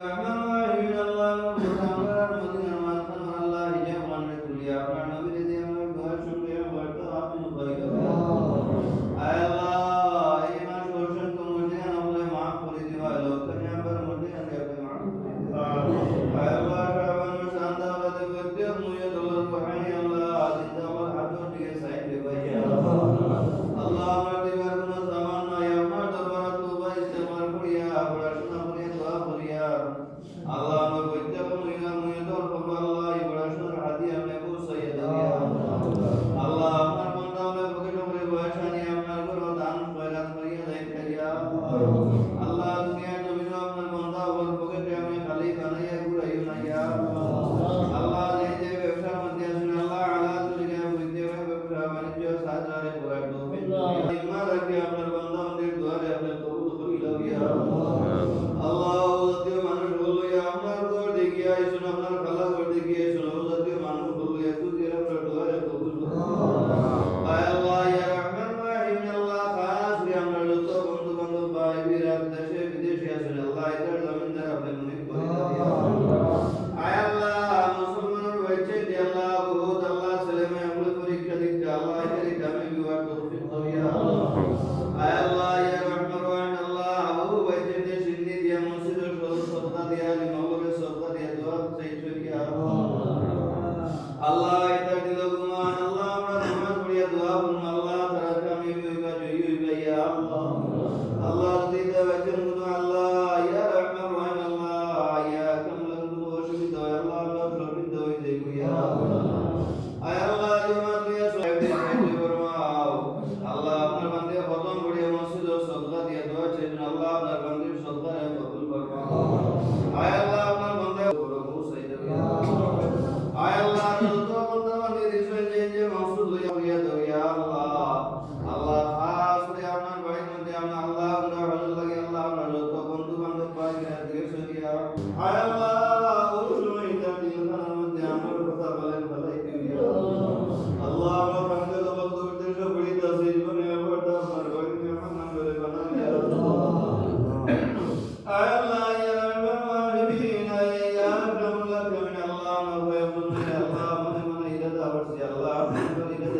আমরা Medina Allah. ভগবান আমার ভয় বলবে আল্লাহ আমাদের মনে ইরাদা করছি আল্লাহ আমাদের ইরাদা